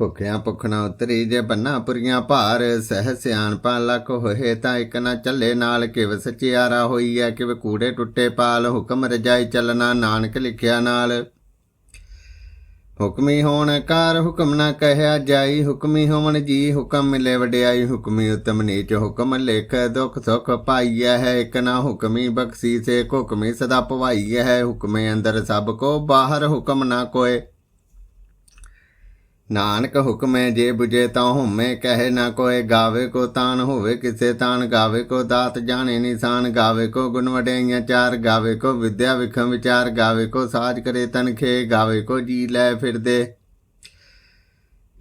ਭੁੱਖਿਆਂ ਭੁੱਖਣਾ ਉਤਰੀ ਜੇ ਬੰਨਾ ਪੁਰੀਆਂ ਭਾਰ, ਸਹਿ ਸਿਆਣਪਾ ਲੱਖ ਹੋਏ ਤਾਂ ਇੱਕ ਨਾ ਚੱਲੇ ਨਾਲ ਕਿਵ ਸਚਿਆਰਾ ਹੋਈ ਐ ਕਿਵ ਕੂੜੇ ਟੁੱਟੇ ਪਾਲ, ਹੁਕਮ ਰਜਾਈ ਚੱਲਣਾ ਨਾਨਕ ਲਿਖਿਆ ਨਾਲ। ਹੁਕਮੀ ਹੋਣ ਕਾਰ ਹੁਕਮ ਨਾ ਕਹਿਆ ਜਾਈ, ਹੁਕਮੀ ਹੋਵਣ ਜੀ ਹੁਕਮ ਮਿਲੇ ਵਡਿਆਈ, ਹੁਕਮੀ ਉਤਮ ਨੀਚ ਹੁਕਮ ਲਿਖ, ਦੁਖ ਸੁਖ ਪਾਈਐ ਹੈ ਇਕ ਨਾ ਹੁਕਮੀ ਬਖਸ਼ੀ ਸੇ ਹੁਕਮੀ ਸਦਾ ਪਵਾਈਐ ਹੈ, ਹੁਕਮੇ ਅੰਦਰ ਸਭ ਕੋ ਬਾਹਰ ਹੁਕਮ ਨਾ ਕੋਏ। ਨਾਨਕ ਹੁਕਮੈ ਜੇ 부ਜੇ ਤਾਂ ਹੁਮੇ, ਕਹੇ ਨਾ ਕੋਏ, ਗਾਵੇ ਕੋ ਤਾਨ ਹੋਵੇ ਕਿਸੇ ਤਾਨ, ਗਾਵੇ ਕੋ ਦਾਤ ਜਾਣੇ ਨਿਸ਼ਾਨ, ਗਾਵੇ ਕੋ ਗੁਣ ਵਡਿਆਈਆਂ ਚਾਰ, ਗਾਵੇ ਕੋ ਵਿਦਿਆ ਵਿਖਮ ਵਿਚਾਰ, ਗਾਵੇ ਕੋ ਸਾਜ ਕਰੇ ਤਨਖੇ, ਗਾਵੇ ਕੋ ਜੀ ਲੈ ਫਿਰਦੇ।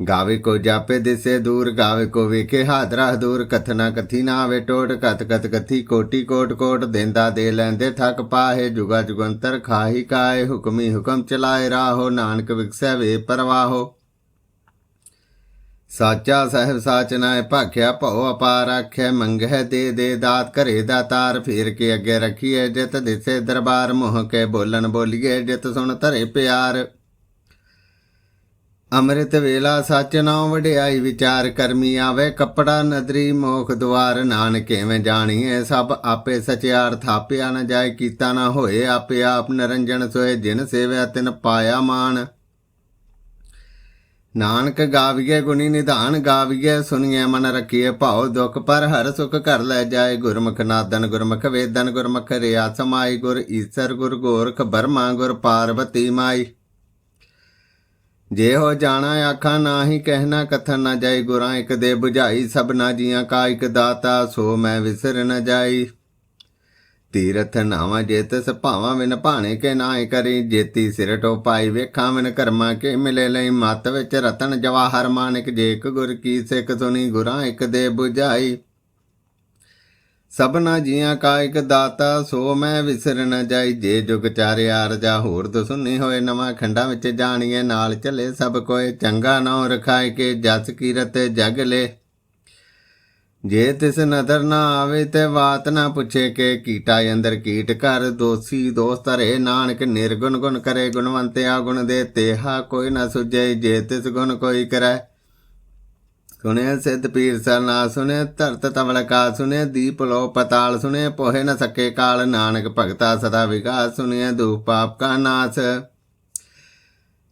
ਗਾਵੇ ਕੋ ਜਾਪੇ ਦਿਸੇ ਦੂਰ, ਗਾਵੇ ਕੋ ਵੇਖੇ ਹਾਦਰਾ ਦੂਰ ਕਥਨਾ ਕਥੀ ਨਾ ਆਵੇ ਟੋਟ ਕਤ ਕਤ ਕਥੀ ਕੋਟੀ ਕੋਟ ਕੋਟ, ਦੇਂਦਾ ਦੇ ਲੈਂਦੇ ਥਕ ਪਾਹੇ, ਜੁਗਾ ਜੁਗੰਤਰ ਖਾਹੀ ਕਾਏ, ਹੁਕਮੀ ਹੁਕਮ ਚਲਾਏ ਰਾਹੋ, ਨਾਨਕ ਵਿਕਸੈ ਵੇ ਪਰਵਾਹੋ। ਸਾਚਾ ਸਾਹਿਬ ਸਾਚ ਨਾਏ ਭਾਖਿਆ, ਭਉ ਅਪਾਰ ਆਖਿਆ ਮੰਗਹਿ ਦੇ ਦੇ ਦਾਤ ਘਰੇ ਦਾ ਤਾਰ ਫੇਰ ਕੇ ਅੱਗੇ ਰੱਖੀਏ ਜਿਤ ਦਿਸੇ ਦਰਬਾਰ ਮੋਹ ਕੇ ਬੋਲਣ ਬੋਲੀਏ ਜਿਤ ਸੁਣ ਧਰੇ ਪਿਆਰ। ਅੰਮ੍ਰਿਤ ਵੇਲਾ ਸੱਚ ਨਾਉ ਵਡਿਆਈ ਵਿਚਾਰ ਕਰਮੀ ਆਵੇ, ਕੱਪੜਾ ਨਦਰੀ ਮੋਖ ਦੁਆਰ, ਨਾਨਕ ਐਵੇਂ ਜਾਣੀਏ ਸਭ ਆਪੇ ਸਚਿਆਰ ਥਾਪਿਆ ਨਾ ਜਾਏ, ਕੀਤਾ ਨਾ ਹੋਏ, ਆਪੇ ਆਪ ਨਰੰਜਨ ਸੋਏ, ਜਿਨ ਸੇਵਿਆ ਤਿਨ ਪਾਇਆ ਮਾਨ ਨਾਨਕ ਗਾਵੀਏ ਗੁਣੀ ਨਿਧਾਨ ਗਾਵੀਏ ਸੁਣੀਏ ਮਨ ਰਖੀਏ ਭਾਉ ਦੁਖ, ਪਰ ਹਰ ਸੁਖ ਕਰ ਲੈ ਜਾਏ ਗੁਰਮੁਖ ਨਾਦਨ, ਗੁਰਮੁਖ ਵੇਦਨ, ਗੁਰਮੁਖ ਰਿਆ ਸਮਾਈ, ਗੁਰ ਈਸਰ, ਗੁਰ ਗੋਰਖ ਬਰਮਾ, ਗੁਰ ਪਾਰਵਤੀ ਮਾਈ। ਜੇ ਹੋ ਜਾਣਾ ਆਖਾਂ ਨਾਹੀ ਕਹਿਣਾ ਕਥਨ ਨਾ ਜਾਈ, ਗੁਰਾਂ ਇੱਕ ਦੇ 부ਝਾਈ ਸਭਨਾ ਜੀਆਂ ਕਾ ਇੱਕ ਦਾਤਾ, ਸੋ ਮੈਂ ਵਿਸਰ ਨ ਜਾਈ। ਤੀਰਥ ਨਾਵਾਂ ਜੇਤਸ ਭਾਵਾਂ ਵਿਨ ਭਾਣੇ ਕੇ ਨਾਏ ਕਰੀ। ਜੇਤੀ ਸਿਰ ਟੋਪਾਈ ਵੇਖਾਂ ਵਿਨ ਕਰਮਾ ਕੇ ਮਿਲੇ ਲਈ। ਮਤ ਵਿੱਚ ਰਤਨ ਜਵਾਹਰ ਮਾਨਿਕ ਜੇਕ ਗੁਰ ਕੀ ਸਿੱਖ ਸੁਣੀ, ਗੁਰਾਂ ਇੱਕ ਦੇ 부ਝਾਈ ਸਭਨਾ ਜੀਆਂ ਕਾ ਇੱਕ ਦਾਤਾ, ਸੋ ਮੈਂ ਵਿਸਰ ਨ ਜਾਈ। ਜੇ ਜੁਗ ਚਾਰਿਆ ਰਜਾ ਹੋਰ ਦਸੁਨੀ ਹੋਏ, ਨਵਾਂ ਖੰਡਾਂ ਵਿੱਚ ਜਾਣੀਏ, ਨਾਲ ਚਲੇ ਸਭ ਕੋਏ। ਚੰਗਾ ਨਾਉ ਰਖਾਇ ਕੇ ਜਸ ਕੀਰਤ ਜਗ ਲੈ। ਜੇ ਤਿਸ ਨਦਰ ਨਾ ਆਵੇ ਤੇ ਬਾਤ ਨਾ ਪੁੱਛੇ ਕਿ ਕੀਟਾ ਅੰਦਰ ਕੀਟ ਕਰ, ਦੋਸੀ ਦੋਸਤ ਰੇ ਨਾਨਕ, ਨਿਰਗੁਣ ਗੁਣ ਕਰੇ ਗੁਣਵੰਤਿਆ ਗੁਣ ਦੇ ਤੇਹਾ ਕੋਈ ਨਾ ਸੁਝੇ, ਜੇ ਤਿਸ ਗੁਣ ਕੋਈ ਕਰੈ। ਸੁਨੇ ਸਿੱਧ ਪੀਰ ਸਰ ਨਾ ਸੁਨੇ ਧਰਤ ਤਵਲ ਕਾ ਸੁਨੇ ਦੀਪ ਲੋ ਪਤਾਲ ਸੁਨੇ ਪੋਹੇ ਨ ਸਕੇ ਕਾਲ, ਨਾਨਕ ਭਗਤਾ ਸਦਾ ਵਿਕਾਸ ਸੁਨੇ ਦੂਪ ਪਾਪ ਕਾ ਨਾਸ।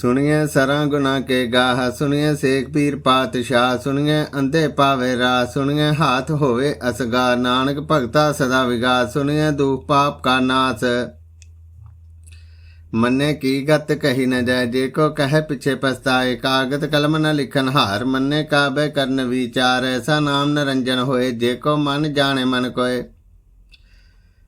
ਸੁਣੀਏ ਸਰਾਂ ਗੁਨਾ ਕੇ ਗਾਹ ਸੁਣੀਏ ਸੇਖ ਪੀਰ ਪਾਤਸ਼ਾਹ ਸੁਣੀਏ ਅੰਧੇ ਪਾਵੇ ਰਾ ਸੁਣੀਏ ਹਾਥ ਹੋਵੇ ਅਸਗਾ। ਨਾਨਕ ਭਗਤਾ ਸਦਾ ਵਿਗਾਸ ਸੁਣੀਏ ਦੁਖ ਪਾਪ ਕਾ ਨਾਸ। ਮੰਨੇ ਕੀ ਗਤ ਕਹੀ ਨ ਜਾਏ, ਜੇ ਕੋ ਕਹੇ ਪਿਛੇ ਪਛਤਾਏ। ਕਾਗਤ ਕਲਮ ਨ ਲਿਖਨ ਹਾਰ, ਮੰਨੇ ਕਾਬੇ ਕਰਨ ਵਿਚਾਰ। ਐਸਾ ਨਾਮ ਨਰੰਜਨ ਹੋਏ, ਜੇ ਕੋ ਮਨ ਜਾਣੇ ਮਨ ਕੋਏ।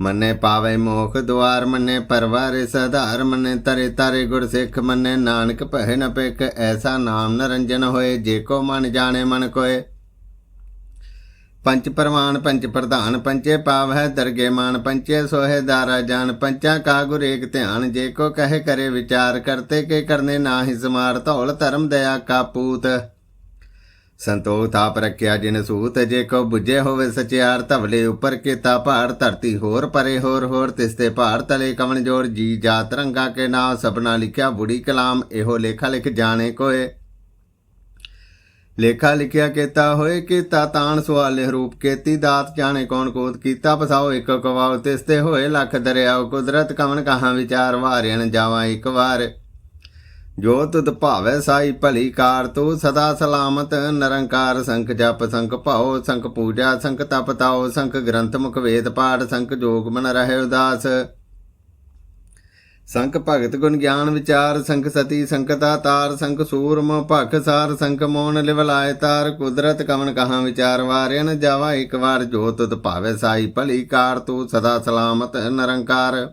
ਮੰਨੇ ਪਾਵੇ ਮੋਖ ਦੁਆਰ, ਮੰਨੇ ਪਰਵਾਰੇ ਸਧਾਰ, ਮੰਨੇ ਤਰੇ ਤਾਰੇ ਗੁਰ ਸਿੱਖ, ਮੰਨੇ ਨਾਨਕ ਭੈ ਨ ਪਿਕ ਐਸਾ ਨਾਮ ਨਰੰਜਨ ਹੋਏ, ਜੇ ਕੋ ਮਨ ਜਾਣੇ ਮਨ ਕੋਏ। ਪੰਚ ਪ੍ਰਮਾਨ ਪੰਚ ਪ੍ਰਧਾਨ ਪੰਚੇ ਪਾਵ ਹੈ ਦਰਗੇ ਮਾਨ ਪੰਚੇ ਸੋਹੇ ਦਾਰਾ ਜਾਨ, ਪੰਚਾ ਕਾ ਗੁਰ ਏਕ ਧਿਆਨ, ਜੇ ਕੋ ਕਹੇ ਕਰੇ ਵਿਚਾਰ, ਕਰਤੇ ਕੇ ਕਰਨੇ ਨਾ ਹੀ ਸਮਾਰ, ਧੌਲ ਧਰਮ ਦਇਆ ਕਾ ਪੂਤ। ਸੰਤੋਖ ਤਾਪ ਰੱਖਿਆ ਜਿਨ ਸੂਤ ਜੇ ਕੋ 부ਜੇ ਹੋਵੇ ਸਚਿਆਰ ਧਵਲੇ ਉਪਰ ਕੀਤਾ ਭਾਰ, ਧਰਤੀ ਹੋਰ ਪਰੇ ਹੋਰ ਹੋਰ ਤਿਸਤੇ ਭਾਰ ਤਲੇ ਕਵਣ ਜੋੜ, ਜੀ ਜਾਤ ਰੰਗਾ ਕੇ ਨਾਮ ਸਪਨਾ ਲਿਖਿਆ ਬੁੜੀ ਕਲਾਮ, ਇਹੋ ਲੇਖਾ ਲਿਖ ਜਾਣੇ ਕੋਏ। ਲੇਖਾ ਲਿਖਿਆ ਕੀਤਾ ਹੋਏ, ਕੀਤਾ ਤਾਣ ਸਵਾਲੇ ਰੂਪ ਕੀਤੀ ਦਾਤ, ਜਾਣੇ ਕੌਣ ਕੋਤ ਕੀਤਾ ਪਸਾਓ ਇੱਕ ਕਵਾਉ ਤਿਸਤੇ ਹੋਏ ਲੱਖ ਦਰਿਆਓ, ਕੁਦਰਤ ਕਵਨ ਕਹਾਂ ਵਿਚਾਰ ਵਾਰਿਆਣ ਜਾਵਾਂ ਇੱਕ ਵਾਰ। ਜੋ ਤੁਧ ਭਾਵੈ ਸਾਈ ਭਲੀ ਕਾਰ, ਤੂੰ ਸਦਾ ਸਲਾਮਤ, ਨਿਰੰਕਾਰ ਸੰਖ ਜਪ ਸੰਖ ਭਾਉ ਸੰਖ ਪੂਜਾ ਸੰਖ ਤਪ ਤਾਉ ਸੰਖ ਗ੍ਰੰਥ ਮੁਖ ਵੇਦ ਪਾਠ ਸੰਖ ਜੋਗ ਮਨ ਰਹੇ ਉਦਾਸ। ਸੰਖ ਭਗਤ ਗੁਣ ਗਿਆਨ ਵਿਚਾਰ ਸੰਖ ਸਤੀ ਸੰਕਤਾ ਤਾਰ ਸੰਖ ਸੂਰਮ ਭਖ ਸਾਰ ਸੰਖ ਮੋਨ ਲਿਵਲਾਇ ਤਾਰ। ਕੁਦਰਤ ਕਵਨ ਕਹਾਂ ਵਿਚਾਰ ਵਾਰਿਨ ਜਾਵਾ ਇੱਕ ਵਾਰ ਜੋ ਤੁਧ ਭਾਵੇ ਸਾਈ ਭਲੀ ਕਾਰ, ਤੂੰ ਸਦਾ ਸਲਾਮਤ, ਨਿਰੰਕਾਰ।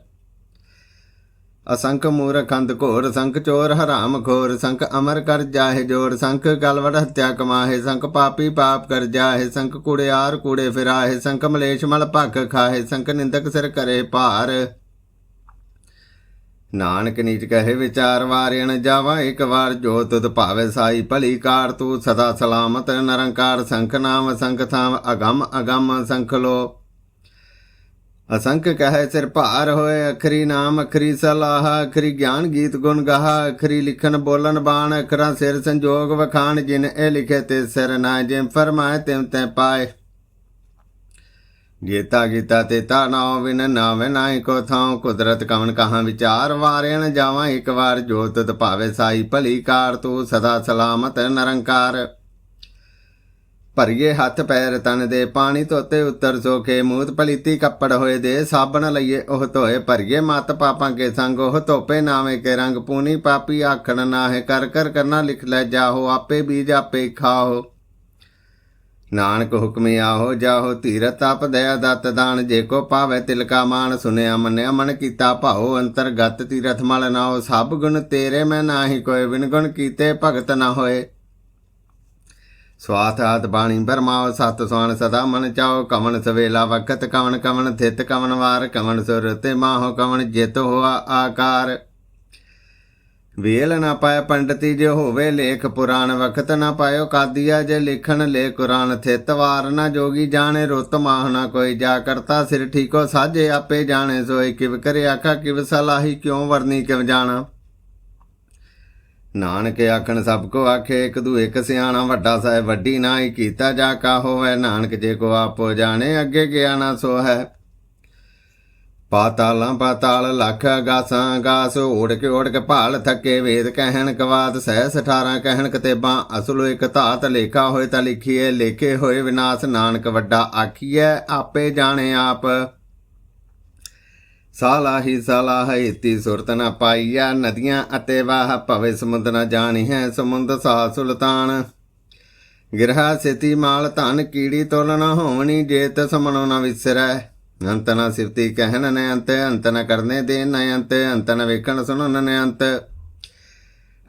ਅਸੰਖ ਮੂਰ ਖੰਦ ਘੋਰ, ਸੰਖ ਚੋਰ ਹਰਾਮ ਖੋਰ, ਸੰਖ ਅਮਰ ਕਰ ਜਾਹੇ ਜੋਰ, ਸੰਖ ਗਲਵੜ ਹੱਤਿਆ ਕਮਾਹੇ, ਸੰਖ ਪਾਪੀ ਪਾਪ ਕਰ ਜਾਹੇ, ਸੰਖ ਕੁੜਿਆਰ ਕੂੜੇ ਫਿਰਾਹੇ, ਸੰਖ ਮਲੇਸ਼ ਮਲ ਭੱਖ ਖਾਹੇ, ਸੰਖ ਨਿੰਦਕ ਸਿਰ ਕਰੇ ਭਾਰ। ਨਾਨਕ ਨੀਚ ਕਹੇ ਵਿਚਾਰ ਵਾਰਿਣ ਜਾਵਾ, ਇੱਕ ਵਾਰ ਜੋ ਤੁਧ ਭਾਵੇ ਸਾਈ ਭਲੀ ਕਾਰ, ਤੂੰ ਸਦਾ ਸਲਾਮਤ, ਨਿਰੰਕਾਰ, ਸੰਖ ਨਾਮ, ਸੰਖ ਥਾਮ, ਅਗੰਮ ਅਗੰਮ, ਸੰਖ ਲੋ ਅਸੰਖ ਕਹੇ ਸਿਰ ਭਾਰ ਹੋਏ, ਅਖਰੀ ਨਾਮ, ਅਖਰੀ ਸਲਾਹ, ਅਖਰੀ ਗਿਆਨ ਗੀਤ ਗੁਣ ਗਾਹ, ਅਖਰੀ ਲਿਖਣ ਬੋਲਣ ਬਾਣ, ਅਖਰਾਂ ਸਿਰ ਸੰਜੋਗ ਵਖਾਣ, ਜਿਨ ਇਹ ਲਿਖੇ ਤੇ ਸਿਰ ਨਾ ਜਿਮ ਫਰਮਾਏ, ਤਿਮ ਤੈ ਪਾਏ। ਗੀਤਾ ਗੀਤਾ ਤੇ ਤਾ ਨਾਉ ਵਿਨ ਨਾਵੇ ਨਾਇ ਕੋ ਥਾਉ, ਕੁਦਰਤ ਕਵਨ ਕਹਾਂ ਵਿਚਾਰ ਵਾਰਿਣ ਜਾਵਾਂ, ਇੱਕ ਵਾਰ ਜੋਤ ਤੁਧ ਭਾਵੇ ਸਾਈ ਭਲੀ ਕਾਰ ਤੂੰ, ਸਦਾ ਸਲਾਮਤ ਨਿਰੰਕਾਰ। ਭਰੀਏ ਹੱਥ ਪੈਰ ਤਨ ਦੇ ਪਾਣੀ ਧੋਤੇ ਉੱਤਰ ਸੋਖੇ ਮੂਤ ਪਲੀਤੀ ਕੱਪੜ ਹੋਏ ਦੇ ਸਾਬਣ ਲਈਏ ਉਹ ਧੋਏ ਭਰੀਏ ਮਤ ਪਾਪਾਂ ਕੇ ਸੰਗ ਉਹ ਧੋਪੇ ਨਾਵੇਂ ਕੇ ਰੰਗ ਪੂਨੀ ਪਾਪੀ ਆਖਣ ਨਾਹੇ ਕਰ ਕਰ ਕਰਨਾ ਲਿਖ ਲੈ ਜਾਹੋ, ਆਪੇ ਬੀਜ ਆਪੇ ਖਾਓ ਨਾਨਕ ਹੁਕਮੇ ਆਹੋ, ਜਾਹੋ ਧੀਰ ਤਪ ਦਇਆ ਦਤ ਦਾਨ, ਜੇ ਕੋ ਪਾਵੇ ਤਿਲਕਾ ਮਾਨ ਸੁਨਿਆ ਮੰਨਿਆ ਮਨ ਕੀਤਾ ਭਾਉ, ਅੰਤਰਗਤ ਤੀਰਥ ਮਲ ਨਾਉ, ਸਭ ਗੁਣ ਤੇਰੇ ਮੈਂ ਨਾਹੀ ਕੋਈ ਵਿਨ ਗੁਣ ਕੀਤੇ ਭਗਤ ਨਾ ਹੋਏ। ਸਵਾਥ ਆਤ ਬਾਣੀ ਬਰਮਾਓ ਸਤ ਸੁਆਨ ਸਦਾ ਮਨ ਚਾਓ ਕਵਣ ਸਵੇਲਾ ਵਕਤ ਕਵਣ ਕਵਣ ਥਿਤ, ਕਵਣ ਵਾਰ, ਕਵਣ ਸੁਰ ਤੇ ਮਾਹੋ, ਕਵਣ ਜਿਤ ਹੋਆ ਆਕਾਰ। ਵੇਲ ਨਾ ਪਾਇ ਪੰਡਤੀ ਜੇ ਹੋਵੇ ਲੇਖ ਪੁਰਾਣ ਵਕਤ ਨਾ ਪਾਇਓ ਕਾਦੀਆ ਜੇ ਲਿਖਣ, ਲੇ ਕੁਰਾਨ ਥਿਤ, ਵਾਰ ਨਾ ਜੋਗੀ ਜਾਣੇ, ਰੁੱਤ ਮਾਹ ਨਾ ਕੋਈ ਜਾ ਕਰਤਾ, ਸਿਰ ਠੀਕੋ ਸਾਜੇ ਆਪੇ ਜਾਣੇ ਸੋਏ ਕਿਵ ਕਰੇ ਆਖਾ, ਕਿਵ ਸਲਾਹੀ ਕਿਉ ਵਰਨੀ ਕਿਵ ਜਾਣਾ। ਨਾਨਕ ਆਖਣ, ਸਭ ਕੋ ਆਖੇ, ਇੱਕ ਦੂ ਇੱਕ ਸਿਆਣਾ, ਵੱਡਾ ਸਾਹਿਬ, ਵੱਡੀ ਨਾਈ ਕੀਤਾ ਜਾ ਕਾ ਹੋਵੇ। ਨਾਨਕ ਜੇ ਕੋ ਆਪੋ ਜਾਣੇ, ਅੱਗੇ ਗਿਆ ਨਾ ਸੋ ਹੈ ਪਾਤਾਲਾਂ ਪਾਤਾਲ ਲੱਖ ਗਾਸਾਂ ਗਾਸ ਓੜ ਕੇ ਓੜ ਕੇ ਭਾਲ ਥੱਕੇ ਵੇਦ ਕਹਿਣ ਕਵਾਤ ਸਹਿ 18 ਕਹਿਣ ਕਤੇਬਾਂ, ਅਸਲੋ ਇੱਕ ਧਾਤ ਲੇਖਾ ਹੋਏ ਤਾਂ ਲਿਖੀਏ, ਲੇਖੇ ਹੋਏ ਵਿਨਾਸ਼। ਨਾਨਕ ਵੱਡਾ ਆਖੀਐ, ਆਪੇ ਜਾਣੇ ਆਪ। ਸਾਲਾਹੀ ਸਾਲਾਹ ਇਤੀ ਸੁਰਤ ਨ ਪਾਈਆ, ਨਦੀਆਂ ਅਤੇ ਵਾਹ ਭਵੇ ਸਮੁੰਦ ਨ ਜਾਣੀ ਹੈ, ਸਮੁੰਦ ਸਾ ਸੁਲਤਾਨ। ਗਿਰਹਾ ਸਿਤੀ ਮਾਲ ਧਨ ਕੀੜੀ ਤੋਲ ਨ ਹੋਵਣੀ, ਜੇ ਤਸ ਮਨੋ ਨ ਵਿਸਰੈ। ਅੰਤ ਨ ਸਿਫਤੀ ਕਹਿਣ ਨੇ ਅੰਤ ਅੰਤ ਨ ਕਰਨੇ ਦੇ ਨ ਅੰਤ ਅੰਤ ਨ ਵੇਖਣ ਸੁਣਨ ਨੇ ਅੰਤ।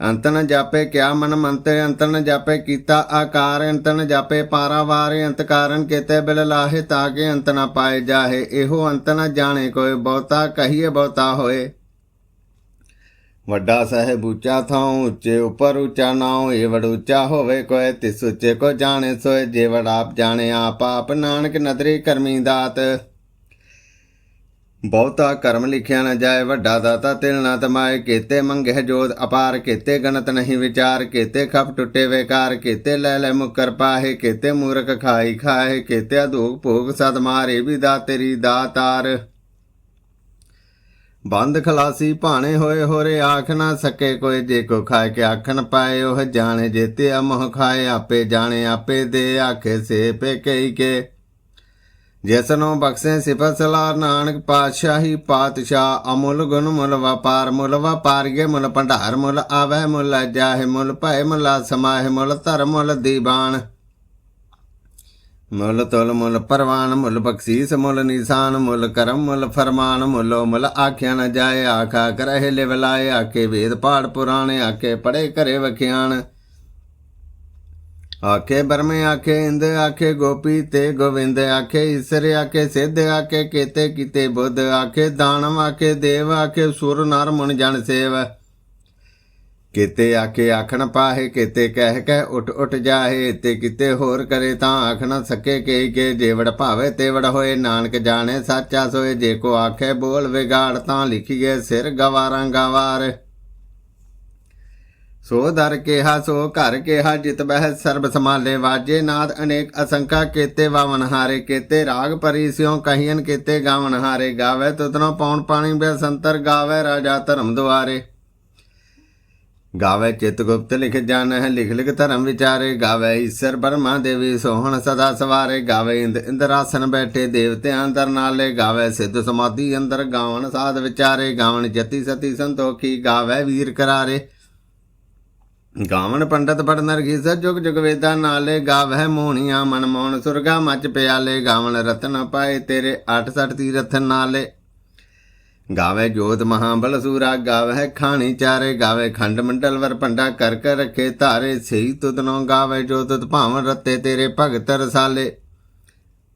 ਅੰਤ ਨ ਜਾਪੇ ਕਿਆ ਮਨ ਮੰਤੇ ਅੰਤ ਨ ਜਾਪੇ ਕੀਤਾ ਆਕਾਰ ਅੰਤ ਨ ਜਾਪੇ ਪਾਰਾਵਾਰ, ਅੰਤ ਕਾਰਨ ਕੀਤੇ ਬਿਲ ਲਾਹੇ ਤਾਕੇ ਅੰਤ ਨ ਪਾਏ ਜਾਹੇ, ਇਹੋ ਅੰਤ ਨ ਜਾਣੇ ਕੋਈ ਬਹੁਤਾ ਕਹੀਏ ਬਹੁਤਾ ਹੋਏ। ਵੱਡਾ ਸਾਹਿਬ ਉੱਚਾ ਥਾਉ, ਉੱਚੇ ਉਪਰ ਉੱਚਾ ਨਾਉ, ਇਹ ਵਡ ਉੱਚਾ ਹੋਵੇ ਕੋਈ ਤਿਸ ਉੱਚੇ ਕੋ ਜਾਣੇ ਸੋਏ ਜੇ ਵਡ ਆਪ ਜਾਣੇ ਆਪ ਆਪ ਨਾਨਕ ਨਦਰੀ ਕਰਮੀ ਦਾਤ। ਬਹੁਤਾ ਕਰਮ ਲਿਖਿਆ ਨਾ ਜਾਏ, ਵੱਡਾ ਦਾਤਾ ਤਿਲ ਨਾ ਤਮਾਏ। ਕੀਤੇ ਮੰਗੇ ਜੋਤ ਅਪਾਰ, ਕੀਤੇ ਗਣਤ ਨਹੀਂ ਵਿਚਾਰ। ਕੀਤੇ ਖਪ ਟੁੱਟੇ ਵੇਕਾਰ, ਕੀਤੇ ਲੈ ਲੈ ਮੁਕਰ ਪਾਹੇ। ਕੀਤੇ ਮੂਰਖ ਖਾਈ ਖਾਏ ਕੀਤੇ ਅਧੂਕ ਭੋਗ ਸਦ ਮਾਰੇ, ਵੀ ਦਾ ਤੇਰੀ ਦਾਤਾਰ। ਬੰਦ ਖਲਾਸੀ ਭਾਣੇ ਹੋਏ, ਹੋਰੇ ਆਖ ਨਾ ਸਕੇ ਕੋਈ। ਜੇ ਕੋ ਖਾਏ ਕੇ ਆਖਣ ਪਾਏ, ਉਹ ਜਾਣੇ ਜੇਤੇ ਅਮੋਹ ਖਾਏ। ਆਪੇ ਜਾਣੇ, ਆਪੇ ਦੇ ਆਖੇ, ਸੇ ਪੇ ਕਈ ਕੇ। ਜਿਸਨੋਂ ਬਖਸ਼ੇ ਸਿਫਤ ਸਲਾਰ ਨਾਨਕ ਪਾਤਸ਼ਾਹੀ ਪਾਤਸ਼ਾਹ, ਅਮੁੱਲ ਗੁਣ ਮੁੱਲ ਵਪਾਰ ਮੁੱਲ ਵਪਾਰੀਏ ਮੁੱਲ ਭੰਡਾਰ ਮੁੱਲ ਆਵੈ ਮੁੱਲ ਜਾਹੇ ਮੁੱਲ ਭੈ ਮੁੱਲ ਸਮਾਹਿ ਮੁੱਲ ਧਰਮ ਮੁੱਲ ਦੀਵਾਨ। ਮੁੱਲ ਤੁਲ ਮੁੱਲ ਪਰਵਾਨ ਮੁੱਲ ਬਖਸ਼ੀਸ ਮੁੱਲ ਨਿਸ਼ਾਨ ਮੁੱਲ ਕਰਮ ਮੁੱਲ ਫਰਮਾਨ ਮੁੱਲੋ ਮੁੱਲ ਆਖਿਆ ਨ ਜਾਏ, ਆਖਾ ਕਰਹਿ ਲਿਵਲਾਏ ਆਕੇ ਵੇਦ ਪਾੜ ਪੁਰਾਣੇ ਆਕੇ ਪੜੇ ਘਰੇ ਵਖਿਆਣ। ਆਖੇ ਬਰਮੇ ਆਖੇ ਇੰਦ, ਆਖੇ ਗੋਪੀ ਤੇ ਗੋਵਿੰਦ, ਆਖੇ ਈਸਰ, ਆਖੇ ਸਿੱਧ, ਆਖੇ ਕੀਤੇ ਕੀਤੇ ਬੁੱਧ, ਆਖੇ ਦਾਨਵ, ਆਖੇ ਦੇਵ, ਆਖੇ ਸੁਰ, ਨਰ, ਮੁਨ, ਜਨ, ਸੇਵ। ਕੀਤੇ ਆਖੇ ਆਖਣ ਪਾਹੇ, ਕੀਤੇ ਕਹਿ ਕਹਿ ਉਠ ਉਠ ਜਾਹੇ, ਤੇ ਕਿਤੇ ਹੋਰ ਕਰੇ ਤਾਂ ਆਖ ਸਕੇ ਕੇ ਕੇ ਜੇਵੜ ਭਾਵੇ ਤੇਵੜ ਹੋਏ, ਨਾਨਕ ਜਾਣੇ, ਸਾਚਾ ਸੋਏ, ਜੇ ਕੋ ਆਖੇ ਬੋਲ ਵਿਗਾੜ ਤਾਂ ਲਿਖੀਏ ਸਿਰ ਗਵਾਰਾਂ ਗਵਾਰ। ਸੋ ਦਰ ਕੇਹਾ, ਸੋ ਘਰ ਕੇਹਾ, ਜਿਤ ਬਹਿ ਸਰਬ ਸਮਾਲੇ ਵਾਜੇ ਨਾਦ ਅਨੇਕ ਅਸੰਕਾ ਕੇਤੇ ਵਾਵਨ ਹਾਰੇ ਕੇਤੇ। ਰਾਗ ਪਰੀ ਸਿਉ ਕਹੀਨ ਕੇਤੇ ਗਾਵਨ ਹਾਰੇ ਗਾਵੇ। ਤੁਤਨੋ ਪੌਣ ਪਾਣੀ ਬੇ ਸੰਤਰ ਗਾਵੇ, ਰਾਜਾ ਧਰਮ ਦੁਆਰੇ। ਗਾਵੇ ਚਿਤ ਗੁਪਤ ਲਿਖ ਜਾਣ ਹੈ ਲਿਖ ਲਿਖ ਧਰਮ ਵਿਚਾਰੇ। ਗਾਵੇ ਈਸ਼ਰ ਬਰਮਾ ਦੇਵੀ ਸੋਹਣ ਸਦਾ ਸਵਾਰੇ। ਗਾਵੇ ਇੰਦ ਇੰਦਰਾਸਨ ਬੈਠੇ ਦੇਵਤਿਆਂ ਅੰਦਰ ਨਾਲੇ। ਗਾਵੇ ਸਿੱਧ ਸਮਾਧੀ ਅੰਦਰ ਗਾਵਣ ਸਾਧ ਵਿਚਾਰੇ। ਗਾਵਣ ਜਤੀ ਸਤੀ ਸੰਤੋਖੀ, ਗਾਵੇ ਵੀਰ ਕਰਾਰੇ। ਗਾਵਣ ਪੰਡਤ ਬੜ ਨਰਗੀ ਜੁਗ ਜੁਗ ਵੇਦਾਂ ਨਾਲੇ ਗਾਵਹਿ ਮੋਹਣੀਆਂ ਮਨ ਮੋਹਨ ਸੁਰਗਾ ਮਚ ਪਿਆਲੇ ਗਾਵਣ ਰਤਨ ਪਾਏ ਤੇਰੇ 68 ਤੀਰਥ ਨਾਲੇ। ਗਾਵੇ ਜੋਤ ਮਹਾਬਲ ਸੂਰਾ ਗਾਵੇ ਖਾਣੀ ਚਾਰੇ ਗਾਵੇ ਖੰਡ ਮੰਡਲ ਵਰ ਭੰਡਾ ਕਰ ਕਰ ਰੱਖੇ ਧਾਰੇ। ਸਹੀ ਤੁਤਨੋ ਗਾਵੇ ਜੋਤ ਤੁਤ ਭਾਵਨ ਰਤੇ ਤੇਰੇ ਭਗਤ ਰਸਾਲੇ।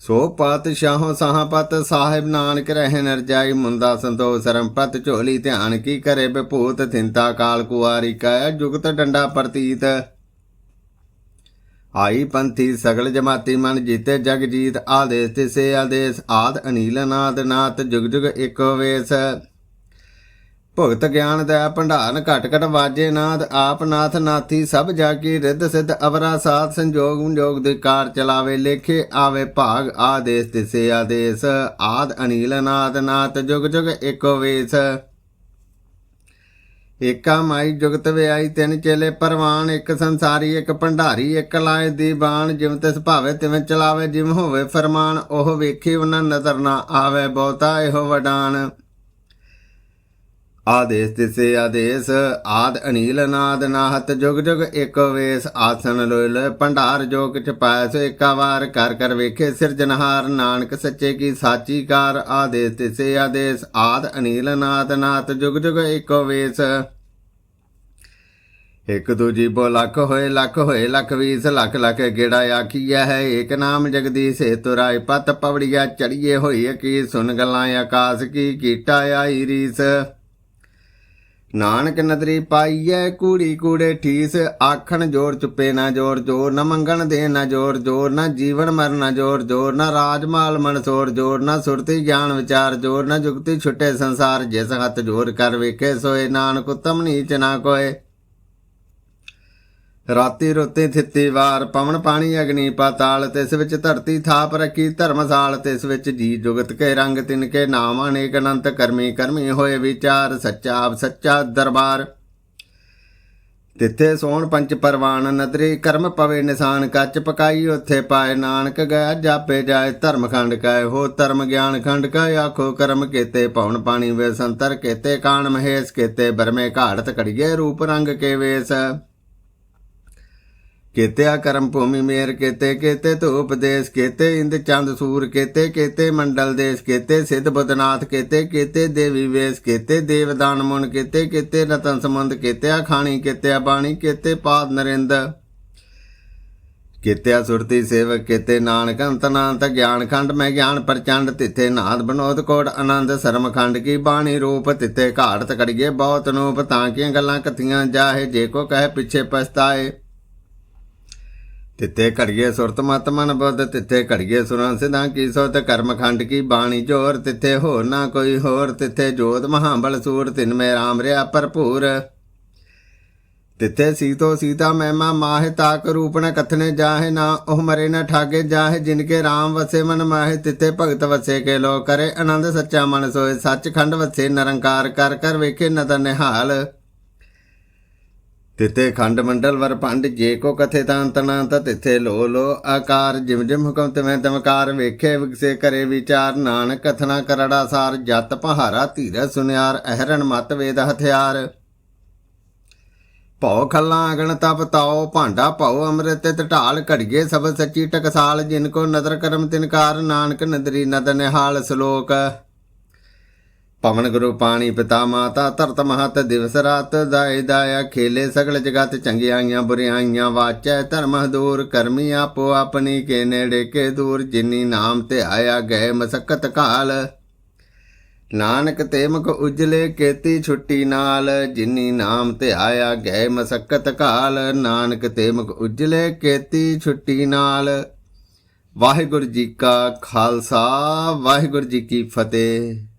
ਸੋ ਪਤ ਪਾਤਸ਼ਾਹੋ ਸਾਹਪਤ ਸਾਹਿਬ ਨਾਨਕ ਰਹਿ ਨਰਜਾਈ ਮੁੰਦਾ ਸੰਤੋ ਸਰਮਪਤ ਝੋਲੀ ਧਿਆਨ ਕੀ ਕਰੇ ਬਭੂਤ ਥਿੰਤਾ ਕਾਲ ਕੁਆਰੀ ਕਾ ਜੁਗਤ ਡੰਡਾ ਪ੍ਰਤੀਤ। ਆਈ ਪੰਥੀ ਸਗਲ ਜਮਾਤੀ ਮਨ ਜੀਤੇ ਜਗ ਜੀਤ ਆਦੇਸ ਤਿਸੇ ਆਦੇਸ ਆਦ ਅਨੀਲ ਨਾਦ ਨਾਤ ਜੁਗ ਜੁਗ ਏਕੋ ਵੇਸ। ਭਗਤ ਗਿਆਨ ਦਾ ਭੰਡਾਰਨ ਘਟ ਘਟ ਵਾਜੇ ਨਾਦ, ਆਪ ਨਾਥ ਨਾਥੀ ਸਭ ਜਾ ਕੀ ਰਿੱਧ ਸਿੱਧ ਅਵਰਾ ਸਾਥ ਸੰਜੋਗ ਸੰਜੋਗ ਦੇ ਕਾਰ ਚਲਾਵੇ, ਲੇਖੇ ਆਵੇ ਭਾਗ, ਆਦੇਸ ਤਿਸੇ ਆਦੇਸ, ਆਦ ਅਨੀਲ ਨਾਦ ਨਾਥ ਜੁਗ ਜੁਗ ਏਕੋ ਵੇਸ। ਏਕਾ ਮਾਈ ਜੁਗਤ ਵਿਆਈ ਤਿੰਨ ਚੇਲੇ ਪਰਵਾਨ, ਇੱਕ ਸੰਸਾਰੀ, ਇੱਕ ਭੰਡਾਰੀ, ਇੱਕ ਲਾਏ ਦੀ ਬਾਣ, ਜਿਵੇਂ ਤਿਸ ਭਾਵੇ ਤਿਵੇਂ ਚਲਾਵੇ, ਜਿਵੇਂ ਹੋਵੇ ਫਰਮਾਨ, ਉਹ ਵੇਖੇ ਉਹਨਾਂ ਨਜ਼ਰ ਨਾ ਆਵੇ ਬਹੁਤਾ ਇਹੋ ਵਡਾਨ। ਆਦੇਸ ਤਿਸੇ ਆਦੇਸ, ਆਦ ਅਨੀਲ ਨਾਦ ਨਾਹਤ, ਜੁਗ ਜੁਗ ਏਕ ਵੇਸ, ਆਸਨ ਲੋਇ ਲੋਇ ਭੰਡਾਰ ਜੋ ਕਿਛ ਪਾਇ ਸੋ ਏਕਾ ਵਾਰ ਕਰ ਕਰ ਵੇਖੇ ਸਿਰਜਨਹਾਰ ਨਾਨਕ ਸੱਚੇ ਕੀ ਸਾਚੀ ਕਾਰ, ਆਦੇਸ ਤਿਸੇ ਆਦੇਸ, ਆਦ ਅਨੀਲ ਨਾਦ ਨਾਥ ਜੁਗ ਜੁਗ ਏਕੋ ਵੇਸ। ਇਕ ਦੂਜੀ ਬੋ ਲੱਖ ਹੋਏ ਲੱਖ ਹੋਏ, ਲੱਖ ਵੀਸ, ਲੱਖ ਲੱਖ ਗੇੜਾ ਆਖੀਆ ਹੈ, ਏਕ ਨਾਮ ਜਗਦੀਸ਼ ਏ ਤੁਰਾਇ ਪਤ ਪਵੜੀਆ ਚੜੀਏ ਹੋਈ ਕੀ ਸੁਨ ਗੱਲਾਂ ਆਕਾਸ, ਕੀ ਕੀਟਾ ਆਈ ਰੀਸ। ਨਾਨਕ ਨਦਰੀ ਪਾਈਐ ਕੂੜੀ ਕੂੜੇ ਠੀਸ, ਆਖਣ ਜੋਰ ਚੁੱਪੇ ਨਾ ਜੋਰ ਜੋਰ ਨਾ ਮੰਗਣ ਦੇ ਨਾ ਜੋਰ ਜੋਰ ਨਾ ਜੀਵਨ ਮਰਨ ਨਾ ਜੋਰ ਜੋਰ ਨਾ ਰਾਜਮਾਲ ਮਨਸੋਰ, ਜੋਰ ਨਾ ਸੁਰਤੀ ਗਿਆਨ ਵਿਚਾਰ, ਜੋਰ ਨਾ ਜੁਗਤੀ ਛੁੱਟੇ ਸੰਸਾਰ, ਜਿਸ ਹੱਥ ਜੋਰ ਕਰ ਵੇਖੇ ਸੋਏ, ਨਾਨਕ ਉਤਮ ਨੀਚ ਨਾ ਕੋਏ। ਰਾਤੀ ਰੋਤੇ ਥਿੱਤੀ ਵਾਰ ਪਵਨ ਪਾਣੀ ਅਗਨੀ ਪਾਤਾਲ, ਤਿਸ ਵਿੱਚ ਧਰਤੀ ਥਾਪ ਰੱਖੀ ਧਰਮਸਾਲ, ਤਿਸ ਵਿੱਚ ਜੀ ਜੁਗਤ ਕੇ ਰੰਗ ਤਿਨ ਕੇ ਨਾਮ ਅਨੇਕ ਅਨੰਤ ਕਰਮੀ ਕਰਮੀ ਹੋਏ ਵਿਚਾਰ, ਸੱਚਾ ਆਪ ਸੱਚਾ ਦਰਬਾਰ। ਤਿੱਥੇ ਸੋਹਣ ਪੰਚ ਪਰਵਾਨ, ਨਦਰੀ ਕਰਮ ਪਵੇ ਨਿਸ਼ਾਨ, ਕੱਚ ਪਕਾਈ ਉੱਥੇ ਪਾਏ ਨਾਨਕ ਗਿਆ ਜਾਪੇ ਜਾਏ ਧਰਮ ਖੰਡ ਕਾਏ ਹੋ ਧਰਮ ਗਿਆਨ ਖੰਡ ਕਾਏ ਆਖੋ ਕਰਮ ਕੇਤੇ ਪਵਨ ਪਾਣੀ ਵੇ ਸੰਤਰ ਕੀਤੇ, ਕਾਣ ਮਹੇਸ਼ ਕੇਤੇ, ਬਰਮੇ ਘਾੜਤ ਕੜੀਏ ਰੂਪ ਰੰਗ ਕੇ ਵੇਸ। ਕੇਤਿਆ ਕਰਮ ਭੂਮੀ ਮੇਰ, ਕੇਤੇ ਕੇਤੇ ਧੂਪ ਦੇਸ, ਕੇਤੇ ਇੰਦ ਚੰਦ ਸੂਰ, ਕੇਤੇ ਕੇਤੇ ਮੰਡਲ ਦੇਸ, ਕੇਤੇ ਸਿੱਧ ਬੁੱਧਨਾਥ, ਕੇਤੇ ਕੇਤੇ ਦੇਵੀ ਵੇਸ, ਕੇਤੇ ਦੇਵਦਾਨ ਮੁਨ, ਕੇਤੇ ਕੇਤੇ ਰਤਨ ਸਮੁੰਦ ਕੇਤਿਆ ਖਾਣੀ, ਕੇਤਿਆ ਬਾਣੀ, ਕੇਤੇ ਪਾਦ ਨਰਿੰਦ, ਕੇਤਿਆ ਸੁਰਤੀ ਸੇਵਕ, ਕਿਤੇ ਨਾਨਕ, ਅੰਤ ਨਾਨਤ ਗਿਆਨ ਖੰਡ, ਮੈਂ ਗਿਆਨ ਪ੍ਰਚੰਡ, ਤਿੱਥੇ ਨਾਦ ਬਨੋਦ, ਕੋੜ ਆਨੰਦ, ਸਰਮ ਖੰਡ ਕੀ ਬਾਣੀ ਰੂਪ, ਤਿੱਥੇ ਘਾੜਤ ਕੜੀਏ ਬਹੁਤ ਨੂਪ, ਤਾਂ ਕੀਆਂ ਗੱਲਾਂ ਕਥੀਆਂ ਜਾਹੇ, ਜੇ ਕੋ ਕਹੇ ਪਿੱਛੇ ਪਛਤਾਏ। ਤਿੱਥੇ ਘੜੀਏ ਸੁਰਤ ਮਤ ਮਨ ਬੁੱਧ, ਤਿੱਥੇ ਘੜੀਏ ਸੁਰਾਂ ਸਿਧਾਂ ਕੀ ਸੋਤ ਕਰਮ ਖੰਡ ਕੀ ਬਾਣੀ ਜੋਰ, ਤਿੱਥੇ ਹੋਰ ਨਾ ਕੋਈ ਹੋਰ, ਤਿੱਥੇ ਜੋਤ ਮਹਾਬਲ ਸੂਰ, ਤਿਨ ਮੇ ਰਾਮ ਰਿਆ ਭਰਪੂਰ। ਤਿੱਥੇ ਸੀਤੋ ਸੀਤਾ ਮਹਿਮਾ ਮਾਹਿ, ਤਾਕ ਰੂਪ ਨ ਕਥਨੇ ਜਾਹੇ, ਨਾ ਉਹ ਮਰੇ ਨਾ ਠਾਗੇ ਜਾਹੇ, ਜਿਨ ਕੇ ਰਾਮ ਵਸੇ ਮਨ ਮਾਹਿ, ਤਿੱਥੇ ਭਗਤ ਵਸੇ ਕੇ ਲੋ ਕਰੇ, ਆਨੰਦ ਸੱਚਾ ਮਨ ਸੋਏ ਸੱਚ ਖੰਡ ਵਸੇ, ਨਿਰੰਕਾਰ ਕਰ ਕਰ ਵੇਖੇ ਨਦਰ ਨਿਹਾਲ। ਤਿੱਥੇ ਖੰਡ ਮੰਡਲ ਵਰ ਪੰਡ, ਜੇ ਕੋ ਕਥੇ ਤਾਂ ਤਨਾ ਤਾ ਤਿੱਥੇ ਲੋ ਲੋ ਆਕਾਰ। ਜਿਮ ਜਿਮ ਹੁਕਮ ਤਵੇਂ ਤਮਕਾਰ, ਵੇਖੇ ਵਿਗਸੇ ਕਰੇ ਵਿਚਾਰ। ਨਾਨਕ ਕਥਨਾ ਕਰੜਾ ਸਾਰ, ਜਤ ਪਹਾਰਾ ਧੀਰ ਸੁਨਿਆਰ, ਅਹਰਣ ਮਤ ਵੇਦ ਹਥਿਆਰ। ਭਉ ਖੱਲਾ ਅਗਣ ਤਪ ਤਾਓ ਭਾਂਡਾ ਭਉ ਅੰਮ੍ਰਿਤ ਤੇ ਢਾਲ, ਘੜੀਏ ਸਭ ਸੱਚੀ ਟਕਸਾਲ। ਜਿਨ ਕੋ ਨਦਰ ਕਰਮ ਤਿਨਕਾਰ ਨਾਨਕ ਨਦਰੀ ਨਦ ਨਿਹਾਲ ਸ਼ਲੋਕ। ਪਵਨ ਗੁਰੂ ਪਾਣੀ ਪਿਤਾ ਮਾਤਾ, ਧਰਤ ਮਹਤ ਦਿਵਸ ਰਾਤ ਦਾਇ ਦਾਇਆ, ਖੇਲੇ ਸਗਲ ਜਗਤ ਚੰਗਿਆਈਆਂ ਬੁਰਿਆਈਆਂ ਵਾਚੈ, ਧਰਮ ਦੂਰ ਕਰਮੀ ਆਪੋ ਆਪਣੀ ਕੇ ਨੇੜੇ ਕੇ ਦੂਰ, ਜਿਨੀ ਨਾਮ ਤੇ ਆਇਆ ਗਏ ਮਸਕਤ ਕਾਲ। ਨਾਨਕ ਤੇ ਮੁਖ ਉਜਲੇ ਕੇਤੀ ਛੁੱਟੀ ਨਾਲ, ਜਿਨੀ ਨਾਮ ਤੇ ਆਇਆ ਗਏ ਮਸਕਤ ਕਾਲ। ਨਾਨਕ ਤੇ ਮੁਖ ਉਜਲੇ ਕੇਤੀ ਛੁੱਟੀ ਨਾਲ। ਵਾਹਿਗੁਰੂ ਜੀ ਕਾ ਖਾਲਸਾ, ਵਾਹਿਗੁਰੂ ਜੀ ਕੀ ਫਤਿਹ।